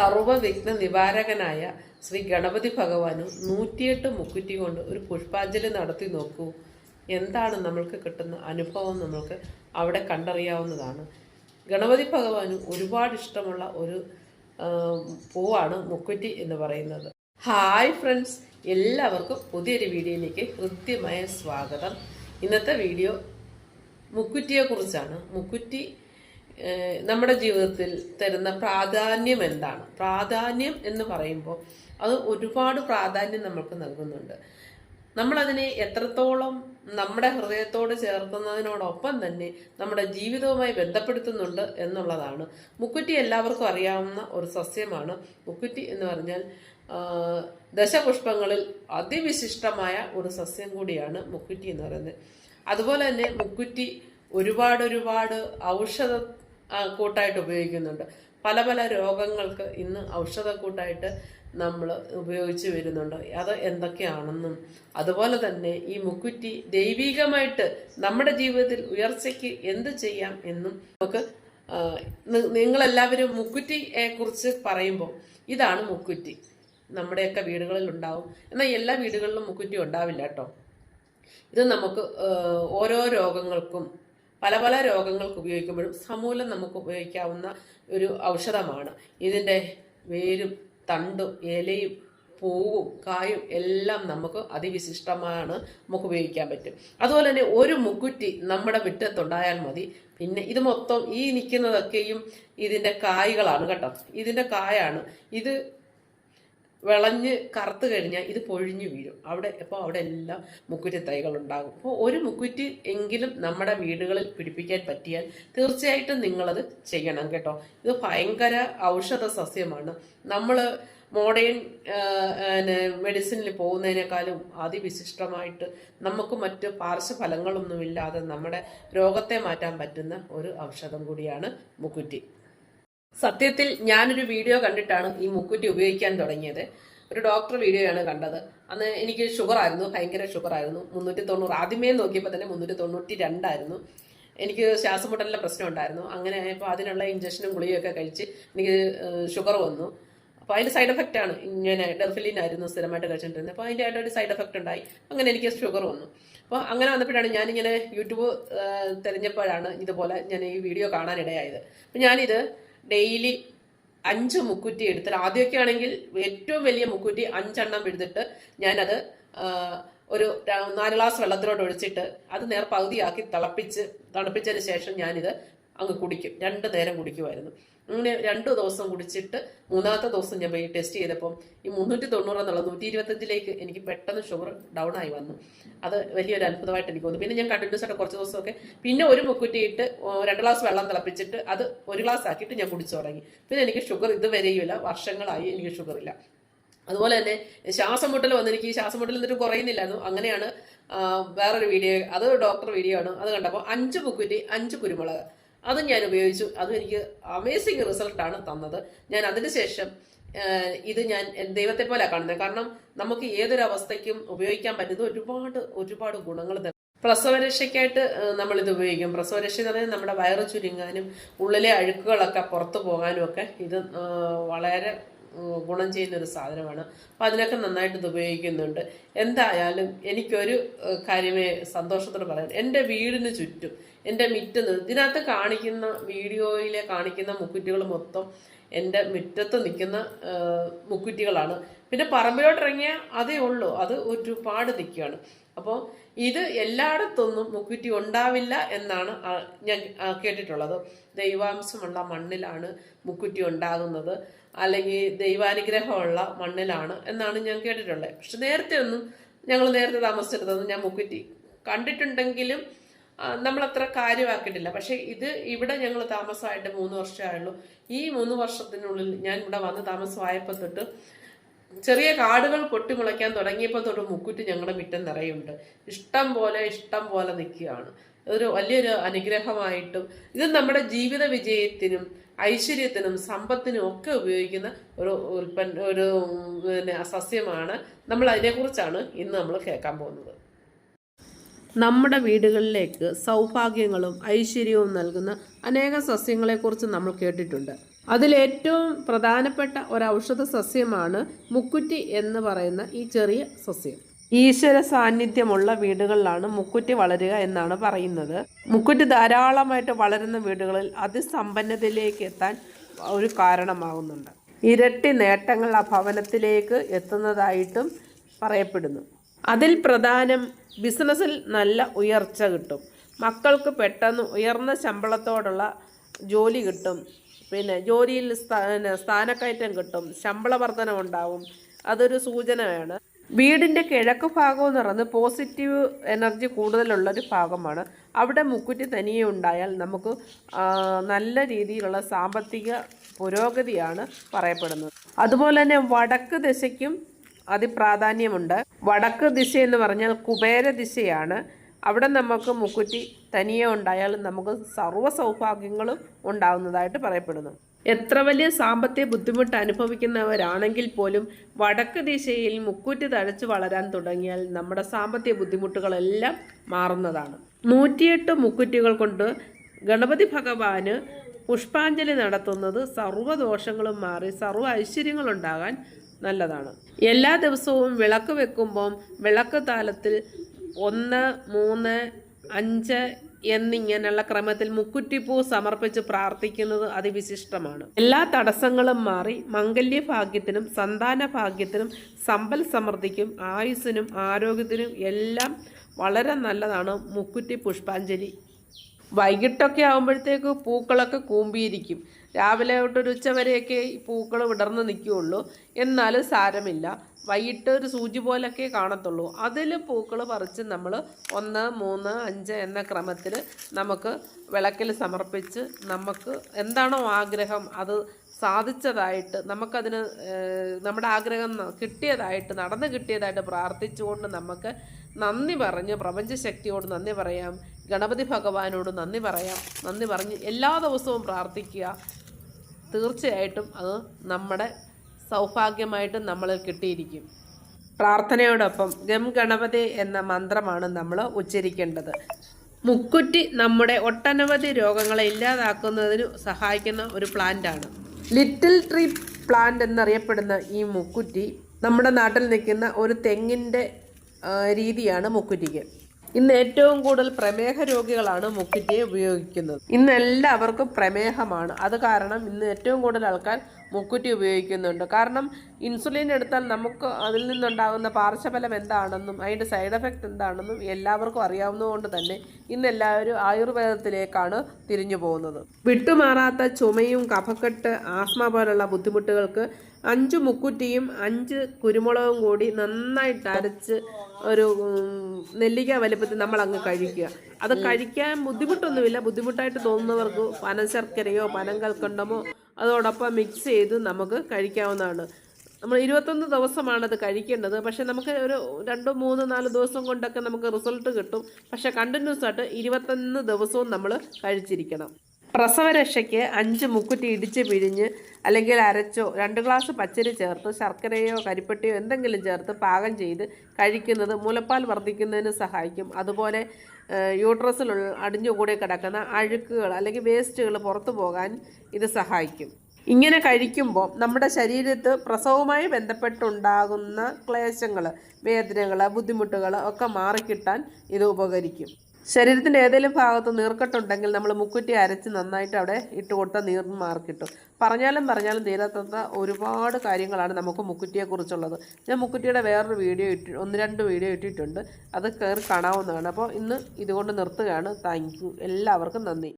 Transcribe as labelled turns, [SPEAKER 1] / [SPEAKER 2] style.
[SPEAKER 1] സർവവിഘ്ന നിവാരകനായ ശ്രീ ഗണപതി ഭഗവാനും നൂറ്റിയെട്ട് മുക്കുറ്റി കൊണ്ട് ഒരു പുഷ്പാഞ്ജലി നടത്തി നോക്കൂ. എന്താണ് നമ്മൾക്ക് കിട്ടുന്ന അനുഭവം നമ്മൾക്ക് അവിടെ കണ്ടറിയാവുന്നതാണ്. ഗണപതി ഭഗവാന് ഒരുപാട് ഇഷ്ടമുള്ള ഒരു പൂവാണ് മുക്കുറ്റി എന്ന് പറയുന്നത്. ഹായ് ഫ്രണ്ട്സ് എല്ലാവർക്കും പുതിയൊരു വീഡിയോയിലേക്ക് ഹൃദ്യമായ സ്വാഗതം. ഇന്നത്തെ വീഡിയോ മുക്കുറ്റിയെക്കുറിച്ചാണ്. മുക്കുറ്റി നമ്മുടെ ജീവിതത്തിൽ തരുന്ന പ്രാധാന്യം എന്താണ്? പ്രാധാന്യം എന്ന് പറയുമ്പോൾ അത് ഒരുപാട് പ്രാധാന്യം നമ്മൾക്ക് നൽകുന്നുണ്ട്. നമ്മളതിനെ എത്രത്തോളം നമ്മുടെ ഹൃദയത്തോട് ചേർക്കുന്നതിനോടൊപ്പം തന്നെ നമ്മുടെ ജീവിതവുമായി ബന്ധപ്പെടുത്തുന്നുണ്ട് എന്നുള്ളതാണ്. മുക്കുറ്റി എല്ലാവർക്കും അറിയാവുന്ന ഒരു സസ്യമാണ്. മുക്കുറ്റി എന്ന് പറഞ്ഞാൽ ദശപുഷ്പങ്ങളിൽ അതിവിശിഷ്ടമായ ഒരു സസ്യം കൂടിയാണ് മുക്കുറ്റി എന്ന് പറയുന്നത്. അതുപോലെ തന്നെ മുക്കുറ്റി ഒരുപാട് ഒരുപാട് ഔഷധ കൂട്ടായിട്ട് ഉപയോഗിക്കുന്നുണ്ട്. പല പല രോഗങ്ങൾക്ക് ഇന്ന് ഔഷധക്കൂട്ടായിട്ട് നമ്മൾ ഉപയോഗിച്ച് വരുന്നുണ്ട്. അത് എന്തൊക്കെയാണെന്നും അതുപോലെ തന്നെ ഈ മുക്കുറ്റി ദൈവികമായിട്ട് നമ്മുടെ ജീവിതത്തിൽ ഉയർച്ചയ്ക്ക് എന്ത് ചെയ്യാം എന്നും നമുക്ക് നിങ്ങളെല്ലാവരും മുക്കുറ്റിയെ കുറിച്ച് പറയുമ്പോൾ ഇതാണ് മുക്കുറ്റി. നമ്മുടെയൊക്കെ വീടുകളിൽ ഉണ്ടാവും. എന്നാൽ എല്ലാ വീടുകളിലും മുക്കുറ്റി ഉണ്ടാവില്ല കേട്ടോ. ഇത് നമുക്ക് ഓരോ രോഗങ്ങൾക്കും പല പല രോഗങ്ങൾക്ക് ഉപയോഗിക്കുമ്പോഴും സമൂലം നമുക്ക് ഉപയോഗിക്കാവുന്ന ഒരു ഔഷധമാണ്. ഇതിന്റെ വേരും തണ്ടും ഇലയും പൂവും കായും എല്ലാം നമുക്ക് അതിവിശിഷ്ടമാണ്. നമുക്ക് ഉപയോഗിക്കാൻ പറ്റും. അതുപോലെ തന്നെ ഒരു മുക്കുറ്റി നമ്മുടെ മുറ്റത്തുണ്ടായാൽ മതി. പിന്നെ ഇത് മൊത്തം ഈ നിൽക്കുന്നതൊക്കെയും ഇതിന്റെ കായ്കളാണ് കേട്ടോ. ഇതിന്റെ കായാണ്. ഇത് വിളഞ്ഞ് കറുത്ത് കഴിഞ്ഞാൽ ഇത് പൊഴിഞ്ഞു വീഴും. അവിടെ അപ്പോൾ അവിടെ എല്ലാം മുക്കുറ്റി തൈകൾ ഉണ്ടാകും അപ്പോൾ ഒരു മുക്കുറ്റി എങ്കിലും നമ്മുടെ വീടുകളിൽ പിടിപ്പിക്കാൻ പറ്റിയാൽ തീർച്ചയായിട്ടും നിങ്ങളത് ചെയ്യണം കേട്ടോ. ഇത് ഭയങ്കര ഔഷധ സസ്യമാണ്. നമ്മൾ മോഡേൺ മെഡിസിനിൽ പോകുന്നതിനേക്കാളും അതിവിശിഷ്ടമായിട്ട് നമുക്ക് മറ്റ് പാർശ്വഫലങ്ങളൊന്നുമില്ലാതെ നമ്മുടെ രോഗത്തെ മാറ്റാൻ പറ്റുന്ന ഒരു ഔഷധം കൂടിയാണ് മുക്കുറ്റി. സത്യത്തിൽ ഞാനൊരു വീഡിയോ കണ്ടിട്ടാണ് ഈ മുക്കുറ്റി ഉപയോഗിക്കാൻ തുടങ്ങിയത്. ഒരു ഡോക്ടർ വീഡിയോയാണ് കണ്ടത്. അന്ന് എനിക്ക് ഷുഗർ ആയിരുന്നു ഭയങ്കര ഷുഗർ ആയിരുന്നു. മുന്നൂറ്റി തൊണ്ണൂറ് ആദ്യമേ നോക്കിയപ്പോൾ തന്നെ മുന്നൂറ്റി തൊണ്ണൂറ്റി രണ്ടായിരുന്നു എനിക്ക് ശ്വാസമുട്ടലിന്റെ പ്രശ്നം ഉണ്ടായിരുന്നു. അങ്ങനെ ആയപ്പോൾ അതിനുള്ള ഇഞ്ചക്ഷനും ഗുളികയൊക്കെ കഴിച്ച് എനിക്ക് ഷുഗർ വന്നു. അപ്പോൾ അതിന്റെ സൈഡ് എഫക്റ്റ് ആണ്. ഇങ്ങനെ ഡെർഫിലിൻ ആയിരുന്നു സ്ഥിരമായിട്ട് കഴിച്ചിട്ടുണ്ടായിരുന്നത് അപ്പോൾ അതിന്റെ ആയിട്ടൊരു സൈഡ് എഫക്റ്റ് ഉണ്ടായി. അങ്ങനെ എനിക്ക് ഷുഗർ വന്നു. അപ്പോൾ അങ്ങനെ വന്നപ്പോഴാണ് ഞാനിങ്ങനെ യൂട്യൂബ് തിരഞ്ഞപ്പോഴാണ് ഇതുപോലെ ഞാൻ ഈ വീഡിയോ കാണാനിടയായത്. അപ്പം ഞാനിത് ഡെയിലി അഞ്ച് മുക്കുറ്റി എടുത്താൽ ആദ്യമൊക്കെ ആണെങ്കിൽ ഏറ്റവും വലിയ മുക്കുറ്റി അഞ്ചെണ്ണം എടുത്തിട്ട് ഞാനത് ഒരു നാല് ഗ്ലാസ് വെള്ളത്തിലോട്ട് ഒഴിച്ചിട്ട് അത് നേർ പകുതിയാക്കി തിളപ്പിച്ച് തണുപ്പിച്ചതിന് ശേഷം ഞാനിത് അങ്ങ് കുടിക്കും. രണ്ട് നേരം കുടിക്കുമായിരുന്നു. അങ്ങനെ രണ്ട് ദിവസം കുടിച്ചിട്ട് മൂന്നാമത്തെ ദിവസം ഞാൻ പോയി ടെസ്റ്റ് ചെയ്തപ്പോൾ ഈ മുന്നൂറ്റി തൊണ്ണൂറ് എന്നുള്ള നൂറ്റി ഇരുപത്തഞ്ചിലേക്ക് എനിക്ക് പെട്ടെന്ന് ഷുഗർ ഡൗൺ ആയി വന്നു. അത് വലിയൊരു അത്ഭുതമായിട്ട് എനിക്ക് തോന്നുന്നു പിന്നെ ഞാൻ കണ്ടിന്യൂസ് ആയിട്ട് കുറച്ച് ദിവസമൊക്കെ പിന്നെ ഒരു മുക്കുറ്റി ഇട്ട് രണ്ട് ഗ്ലാസ് വെള്ളം തിളപ്പിച്ചിട്ട് അത് ഒരു ഗ്ലാസ് ആക്കിയിട്ട് ഞാൻ കുടിച്ചു തുടങ്ങി. പിന്നെ എനിക്ക് ഷുഗർ ഇതുവരെയുമില്ല. വർഷങ്ങളായി എനിക്ക് ഷുഗർ ഇല്ല. അതുപോലെ തന്നെ ശ്വാസം മുട്ടൽ വന്ന് എനിക്ക് ശ്വാസം മുട്ടൽ എന്നിട്ട് കുറയുന്നില്ലായിരുന്നു. അങ്ങനെയാണ് വേറൊരു വീഡിയോ അത് ഡോക്ടർ വീഡിയോ ആണ്. അത് കണ്ടപ്പോൾ അഞ്ച് മുക്കുറ്റി അഞ്ച് കുരുമുളക്. അതും ഞാൻ ഉപയോഗിച്ചു. അതും എനിക്ക് അമേസിങ് റിസൾട്ടാണ് തന്നത്. ഞാൻ അതിനുശേഷം ഇത് ഞാൻ ദൈവത്തെ പോലെ കാണുന്നത്. കാരണം നമുക്ക് ഏതൊരു അവസ്ഥയ്ക്കും ഉപയോഗിക്കാൻ പറ്റുന്ന ഒരുപാട് ഒരുപാട് ഗുണങ്ങൾ തരും പ്രസവരക്ഷയ്ക്കായിട്ട് ഇത് ഉപയോഗിക്കും. പ്രസവരക്ഷ എന്ന് പറയുന്നത് നമ്മുടെ വയറ് ചുരുങ്ങാനും ഉള്ളിലെ അഴുക്കുകളൊക്കെ പുറത്തു പോകാനും ഒക്കെ ഇത് വളരെ ഗുണം ചെയ്യുന്ന ഒരു സാധനമാണ്. അപ്പം അതിനൊക്കെ നന്നായിട്ട് ഇത് ഉപയോഗിക്കുന്നുണ്ട്. എന്തായാലും എനിക്കൊരു കാര്യമേ സന്തോഷത്തോടെ പറയാൻ എന്റെ വീടിന് ചുറ്റും എന്റെ മുറ്റത്ത് ഇതിനകത്ത് കാണിക്കുന്ന വീഡിയോയിലെ കാണിക്കുന്ന മുക്കുറ്റികൾ മൊത്തം എന്റെ മുറ്റത്ത് നിൽക്കുന്ന മുക്കുറ്റികളാണ്. പിന്നെ പറമ്പിലോട്ട് ഇറങ്ങിയാൽ അതേ ഉള്ളൂ. അത് ഒരുപാട് നിൽക്കുകയാണ്. അപ്പോൾ ഇത് എല്ലായിടത്തൊന്നും മുക്കുറ്റി ഉണ്ടാവില്ല എന്നാണ് ഞാൻ കേട്ടിട്ടുള്ളത്. ദൈവാംശമുള്ള മണ്ണിലാണ് മുക്കുറ്റി ഉണ്ടാകുന്നത്. അല്ലെങ്കിൽ ദൈവാനുഗ്രഹമുള്ള മണ്ണിലാണ് എന്നാണ് ഞാൻ കേട്ടിട്ടുള്ളത്. പക്ഷെ നേരത്തെ ഒന്നും ഞങ്ങൾ നേരത്തെ താമസിച്ചിരുന്നത് ഞാൻ മുക്കുറ്റി കണ്ടിട്ടുണ്ടെങ്കിലും നമ്മളത്ര കാര്യമാക്കിയിട്ടില്ല. പക്ഷെ ഇത് ഇവിടെ ഞങ്ങൾ താമസമായിട്ട് മൂന്ന് വർഷമായുള്ളൂ ഈ മൂന്ന് വർഷത്തിനുള്ളിൽ ഞാൻ ഇവിടെ വന്ന് താമസമായപ്പോൾ തൊട്ട് ചെറിയ കാടുകൾ പൊട്ടിമുളയ്ക്കാൻ തുടങ്ങിയപ്പോൾ തൊട്ട് മുക്കുറ്റി ഞങ്ങളുടെ മിറ്റം നിറയുണ്ട്. ഇഷ്ടം പോലെ ഇഷ്ടം പോലെ നിൽക്കുകയാണ്. ഒരു വലിയൊരു അനുഗ്രഹമായിട്ടും ഇത് നമ്മുടെ ജീവിത വിജയത്തിനും ഐശ്വര്യത്തിനും സമ്പത്തിനും ഒക്കെ ഉപയോഗിക്കുന്ന ഒരു ഉൽപ്പന്ന ഒരു പിന്നെ സസ്യമാണ്. നമ്മൾ അതിനെക്കുറിച്ചാണ് ഇന്ന് നമ്മൾ കേൾക്കാൻ പോകുന്നത്. നമ്മുടെ വീടുകളിലേക്ക് സൗഭാഗ്യങ്ങളും ഐശ്വര്യവും നൽകുന്ന അനേക സസ്യങ്ങളെക്കുറിച്ച് നമ്മൾ കേട്ടിട്ടുണ്ട്. അതിലേറ്റവും പ്രധാനപ്പെട്ട ഒരു ഔഷധ സസ്യമാണ് മുക്കുറ്റി എന്ന് പറയുന്ന ഈ ചെറിയ സസ്യം. ഈശ്വര സാന്നിധ്യമുള്ള വീടുകളിലാണ് മുക്കുറ്റി വളരുക എന്നാണ് പറയുന്നത്. മുക്കുറ്റി ധാരാളമായിട്ട് വളരുന്ന വീടുകളിൽ അതിസമ്പന്നതയിലേക്ക് എത്താൻ ഒരു കാരണമാകുന്നുണ്ട് ഇരട്ടി നേട്ടങ്ങൾ ആ ഭവനത്തിലേക്ക് എത്തുന്നതായിട്ടും പറയപ്പെടുന്നു. അതിൽ പ്രധാനം ബിസിനസ്സിൽ നല്ല ഉയർച്ച കിട്ടും. മക്കൾക്ക് പെട്ടെന്ന് ഉയർന്ന ശമ്പളത്തോടുള്ള ജോലി കിട്ടും. പിന്നെ ജോലിയിൽ സ്ഥാ സ്ഥാനക്കയറ്റം കിട്ടും. ശമ്പള വർധന ഉണ്ടാവും. അതൊരു സൂചനയാണ്. വീടിന്റെ കിഴക്ക് ഭാഗം എന്ന് പറയുന്നത് പോസിറ്റീവ് എനർജി കൂടുതലുള്ളൊരു ഭാഗമാണ്. അവിടെ മുക്കുറ്റി തനിയെ ഉണ്ടായാൽ നമുക്ക് നല്ല രീതിയിലുള്ള സാമ്പത്തിക പുരോഗതിയാണ് പറയപ്പെടുന്നത്. അതുപോലെ തന്നെ വടക്ക് ദിശയ്ക്കും അതിപ്രാധാന്യമുണ്ട്. വടക്ക് ദിശ എന്ന് പറഞ്ഞാൽ കുബേര ദിശയാണ്. അവിടെ നമുക്ക് മുക്കുറ്റി തനിയെ ഉണ്ടായാലും നമുക്ക് സർവ സൗഭാഗ്യങ്ങളും ഉണ്ടാകുന്നതായിട്ട് പറയപ്പെടുന്നു. എത്ര വലിയ സാമ്പത്തിക ബുദ്ധിമുട്ട് അനുഭവിക്കുന്നവരാണെങ്കിൽ പോലും വടക്ക് ദിശയിൽ മുക്കുറ്റി തഴച്ചു വളരാൻ തുടങ്ങിയാൽ നമ്മുടെ സാമ്പത്തിക ബുദ്ധിമുട്ടുകളെല്ലാം മാറുന്നതാണ്. നൂറ്റിയെട്ട് മുക്കുറ്റികൾ കൊണ്ട് ഗണപതി ഭഗവാന് പുഷ്പാഞ്ജലി നടത്തുന്നത് സർവദോഷങ്ങളും മാറി സർവ ഐശ്വര്യങ്ങളുണ്ടാകാൻ നല്ലതാണ്. എല്ലാ ദിവസവും വിളക്ക് വെക്കുമ്പം വിളക്ക് താലത്തിൽ ഒന്ന് മൂന്ന് അഞ്ച് എന്നിങ്ങനെയുള്ള ക്രമത്തിൽ മുക്കുറ്റിപ്പൂ സമർപ്പിച്ച് പ്രാർത്ഥിക്കുന്നത് അതിവിശിഷ്ടമാണ്. എല്ലാ തടസ്സങ്ങളും മാറി മംഗല്യ ഭാഗ്യത്തിനും സന്താന ഭാഗ്യത്തിനും സമ്പൽ സമൃദ്ധിക്കും ആയുസ്സിനും ആരോഗ്യത്തിനും എല്ലാം വളരെ നല്ലതാണ് മുക്കുറ്റി പുഷ്പാഞ്ജലി വൈകിട്ടൊക്കെ ആകുമ്പോഴത്തേക്ക് പൂക്കളൊക്കെ കൂമ്പിയിരിക്കും. രാവിലെ തൊട്ടൊരു ഉച്ച വരെയൊക്കെ ഈ പൂക്കൾ വിടർന്ന് നിൽക്കുകയുള്ളൂ. എന്നാലും സാരമില്ല. വൈകിട്ട് ഒരു സൂചി പോലൊക്കെ കാണത്തുള്ളൂ. അതിൽ പൂക്കൾ പറിച്ച് നമ്മൾ ഒന്ന് മൂന്ന് അഞ്ച് എന്ന ക്രമത്തിൽ നമുക്ക് വിളക്കിൽ സമർപ്പിച്ച് നമുക്ക് എന്താണോ ആഗ്രഹം അത് സാധിച്ചതായിട്ട് നമുക്കതിന് നമ്മുടെ ആഗ്രഹം കിട്ടിയതായിട്ട് നടന്നു കിട്ടിയതായിട്ട് പ്രാർത്ഥിച്ചുകൊണ്ട് നമുക്ക് നന്ദി പറഞ്ഞ് പ്രപഞ്ചശക്തിയോട് നന്ദി പറയാം. ഗണപതി ഭഗവാനോട് നന്ദി പറയാം. നന്ദി പറഞ്ഞ് എല്ലാ ദിവസവും പ്രാർത്ഥിക്കുക. തീർച്ചയായിട്ടും അത് നമ്മുടെ സൗഭാഗ്യമായിട്ട് നമ്മൾ കിട്ടിയിരിക്കും. പ്രാർത്ഥനയോടൊപ്പം ഗം ഗണപതി എന്ന മന്ത്രമാണ് നമ്മൾ ഉച്ചരിക്കേണ്ടത്. മുക്കുറ്റി നമ്മുടെ ഒട്ടനവധി രോഗങ്ങളെ ഇല്ലാതാക്കുന്നതിന് സഹായിക്കുന്ന ഒരു പ്ലാന്റാണ് ലിറ്റിൽ ട്രീ പ്ലാന്റ് എന്നറിയപ്പെടുന്ന ഈ മുക്കുറ്റി നമ്മുടെ നാട്ടിൽ നിൽക്കുന്ന ഒരു തെങ്ങിന്റെ രീതിയാണ് മുക്കുറ്റിക്ക്. ഇന്ന് ഏറ്റവും കൂടുതൽ പ്രമേഹ രോഗികളാണ് മുക്കുറ്റിയെ ഉപയോഗിക്കുന്നത്. ഇന്ന് എല്ലാവർക്കും പ്രമേഹമാണ്. അത് കാരണം ഇന്ന് ഏറ്റവും കൂടുതൽ ആൾക്കാർ മുക്കുറ്റി ഉപയോഗിക്കുന്നുണ്ട്. കാരണം ഇൻസുലിൻ എടുത്താൽ നമുക്ക് അതിൽ നിന്നുണ്ടാകുന്ന പാർശ്വഫലം എന്താണെന്നും അതിന്റെ സൈഡ് എഫക്റ്റ് എന്താണെന്നും എല്ലാവർക്കും അറിയാവുന്നതുകൊണ്ട് തന്നെ ഇന്ന് എല്ലാവരും ആയുർവേദത്തിലേക്കാണ് തിരിഞ്ഞു പോകുന്നത്. വിട്ടുമാറാത്ത ചുമയും കഫക്കെട്ട് ആസ്മ പോലുള്ള ബുദ്ധിമുട്ടുകൾക്ക് അഞ്ച് മുക്കുറ്റിയും അഞ്ച് കുരുമുളകും കൂടി നന്നായിട്ട് അരച്ച് ഒരു നെല്ലിക്ക വലിപ്പത്തിൽ നമ്മൾ അങ്ങ് കഴിക്കുക. അത് കഴിക്കാൻ ബുദ്ധിമുട്ടൊന്നുമില്ല. ബുദ്ധിമുട്ടായിട്ട് തോന്നുന്നവർക്ക് പനശർക്കരയോ പനം കൽക്കണ്ടമോ അതോടൊപ്പം മിക്സ് ചെയ്ത് നമുക്ക് കഴിക്കാവുന്നതാണ്. നമ്മൾ ഇരുപത്തൊന്ന് ദിവസമാണ് അത് കഴിക്കേണ്ടത്. പക്ഷെ നമുക്ക് ഒരു രണ്ട് മൂന്ന് നാല് ദിവസം കൊണ്ടൊക്കെ നമുക്ക് റിസൾട്ട് കിട്ടും. പക്ഷെ കണ്ടിന്യൂസ് ആയിട്ട് ഇരുപത്തൊന്ന് ദിവസവും നമ്മൾ കഴിച്ചിരിക്കണം. പ്രസവരക്ഷയ്ക്ക് അഞ്ച് മുക്കുറ്റി ഇടിച്ച് പിഴിഞ്ഞ് അല്ലെങ്കിൽ അരച്ചോ രണ്ട് ഗ്ലാസ് പച്ചരി ചേർത്ത് ശർക്കരയോ കരിപ്പട്ടിയോ എന്തെങ്കിലും ചേർത്ത് പാകം ചെയ്ത് കഴിക്കുന്നത് മുലപ്പാൽ വർദ്ധിക്കുന്നതിന് സഹായിക്കും. അതുപോലെ യൂട്രസിലുള്ള അടിഞ്ഞുകൂടി കിടക്കുന്ന അഴുക്കുകൾ അല്ലെങ്കിൽ വേസ്റ്റുകൾ പുറത്തു പോകാൻ ഇത് സഹായിക്കും. ഇങ്ങനെ കഴിക്കുമ്പോൾ നമ്മുടെ ശരീരത്ത് പ്രസവവുമായി ബന്ധപ്പെട്ടുണ്ടാകുന്ന ക്ലേശങ്ങൾ വേദനകൾ ബുദ്ധിമുട്ടുകൾ ഒക്കെ മാറിക്കിട്ടാൻ ഇത് ഉപകരിക്കും. ശരീരത്തിന്റെ ഏതെങ്കിലും ഭാഗത്ത് നീർക്കെട്ടുണ്ടെങ്കിൽ നമ്മൾ മുക്കുറ്റി അരച്ച് നന്നായിട്ട് അവിടെ ഇട്ട് കൊടുത്താൽ നീർ മാർക്കിട്ടും. പറഞ്ഞാലും പറഞ്ഞാലും തീരാത്ത ഒരുപാട് കാര്യങ്ങളാണ് നമുക്ക് മുക്കുറ്റിയെക്കുറിച്ചുള്ളത്. ഞാൻ മുക്കുറ്റിയുടെ വേറൊരു വീഡിയോ ഇട്ടി ഒന്ന് രണ്ട് വീഡിയോ ഇട്ടിട്ടുണ്ട്. അത് കയറി കാണാവുന്നതാണ്. അപ്പോൾ ഇന്ന് ഇതുകൊണ്ട് നിർത്തുകയാണ്. താങ്ക് എല്ലാവർക്കും നന്ദി.